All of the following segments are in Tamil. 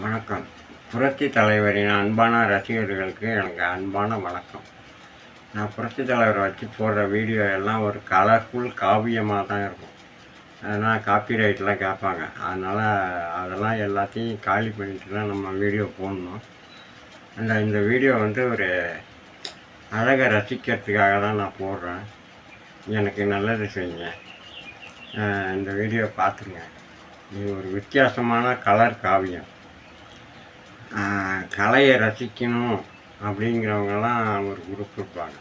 வணக்கம். புரட்சி தலைவரின் அன்பான ரசிகர்களுக்கு எனக்கு அன்பான வணக்கம். நான் புரட்சி தலைவரை வச்சு போடுற வீடியோ எல்லாம் ஒரு கலர்ஃபுல் காவியமாக தான் இருக்கும். அதனால் காப்பிரைட்லாம் கேட்பாங்க. அதனால் அதெல்லாம் எல்லாத்தையும் காலி பண்ணிட்டு தான் நம்ம வீடியோ போடணும். அந்த இந்த வீடியோ வந்து ஒரு அழகை ரசிக்கிறதுக்காக தான் நான் போடுறேன். எனக்கு நல்லது செய்யுங்க. இந்த வீடியோ பார்த்துங்க இது ஒரு வித்தியாசமான கலர் காவியம். கலையை ரசிக்கணும் அப்படிங்கிறவங்கெல்லாம் ஒரு குரூப் இருப்பாங்க.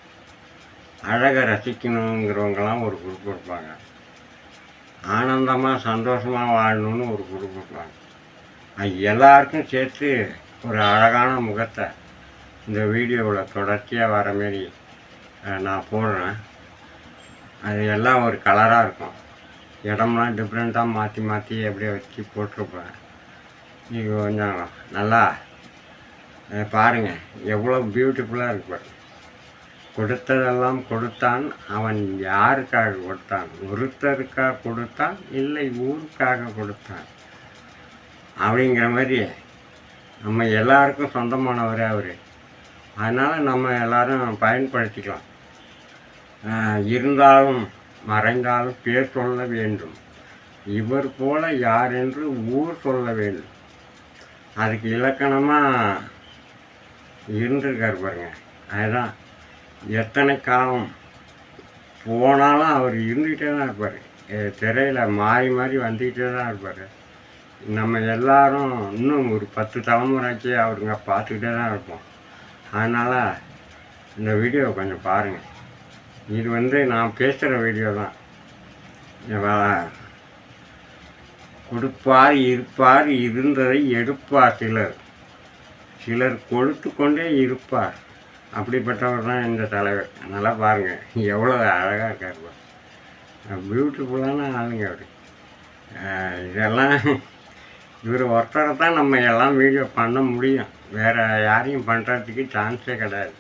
அழகை ரசிக்கணுங்கிறவங்கலாம் ஒரு குரூப் இருப்பாங்க. ஆனந்தமாக சந்தோஷமாக வாழணும்னு ஒரு குரூப் இருப்பாங்க. அது எல்லாருக்கும் சேர்த்து ஒரு அழகான முகத்தை இந்த வீடியோவில் தொடர்ச்சியாக வர மாரி நான் போடுறேன். அது எல்லாம் ஒரு கலராக இருக்கும். இடம்லாம் டிஃப்ரெண்ட்டாக மாற்றி மாற்றி அப்படியே வச்சு போட்டிருப்பேன். இது கொஞ்சம் நல்லா பாருங்கள் பாருங்க. எவ்வளோ பியூட்டிஃபுல்லாக இருக்கு. கொடுத்ததெல்லாம் கொடுத்தான் அவன் யாருக்காக கொடுத்தான்? ஒருத்தருக்காக கொடுத்தான் இல்லை ஊருக்காக கொடுத்தான்? அப்படிங்கிற மாதிரி நம்ம எல்லாருக்கும் சொந்தமானவர் அவர். அதனால் நம்ம எல்லோரும் பயன்படுத்திக்கலாம். இருந்தாலும் மறைந்தாலும் பேர் சொல்ல வேண்டும். இவர் போல யார் என்று ஊர் சொல்ல வேண்டும். அதுக்கு இலக்கணமாக இருந்திருக்கார் பாருங்க. அதுதான் எத்தனை காலம் போனாலும் அவர் இருந்துக்கிட்டே தான் இருப்பார். திரையில் மாறி மாறி வந்துக்கிட்டே தான் இருப்பார். நம்ம எல்லாரும் இன்னும் ஒரு பத்து தலைமுறைக்கு அவருங்க பார்த்துக்கிட்டே தான் இருப்போம். அதனால் இந்த வீடியோ கொஞ்சம் பாருங்கள் இது வந்து நான் பேசுகிற வீடியோ தான். இவ- கொடுப்பார் இருப்பார் இருந்ததை எடுப்பார் சிலர். சிலர் கொடுத்து கொண்டே இருப்பார். அப்படிப்பட்டவர் தான் இந்த தலைவர். நல்லா பாருங்கள் எவ்வளோ அழகாக இருக்கார் பியூட்டிஃபுல்லான ஆளுங்க அவர். இதெல்லாம் இவர் ஒருத்தரை தான் நம்ம எல்லாம் வீடியோ பண்ண முடியும். வேறு யாரையும் பண்ணுறதுக்கு சான்ஸே கிடையாது.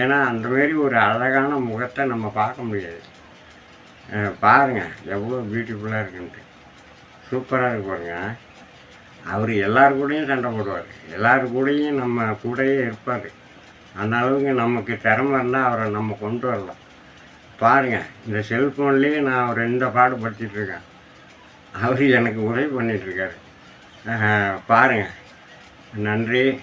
ஏன்னா அந்தமாரி ஒரு அழகான முகத்தை நம்ம பார்க்க முடியாது. பாருங்கள் பாருங்க எவ்வளோ பியூட்டிஃபுல்லாக இருக்குன்ட்டு. சூப்பராக இருக்கு பாருங்க அவர் எல்லார் கூடயும் சண்டை போடுவார். எல்லார் கூடயும் நம்ம கூடயே இருப்பார். அந்த அளவுக்கு நமக்கு திறமை இருந்தால் அவரை நம்ம கொண்டு வரலாம். பாருங்கள் இந்த செல்ஃபோன்லேயே நான் அவரை இந்த பாடு இருக்கேன். அவர் எனக்கு உதவி பண்ணிகிட்ருக்காரு இருக்காரு. நன்றி.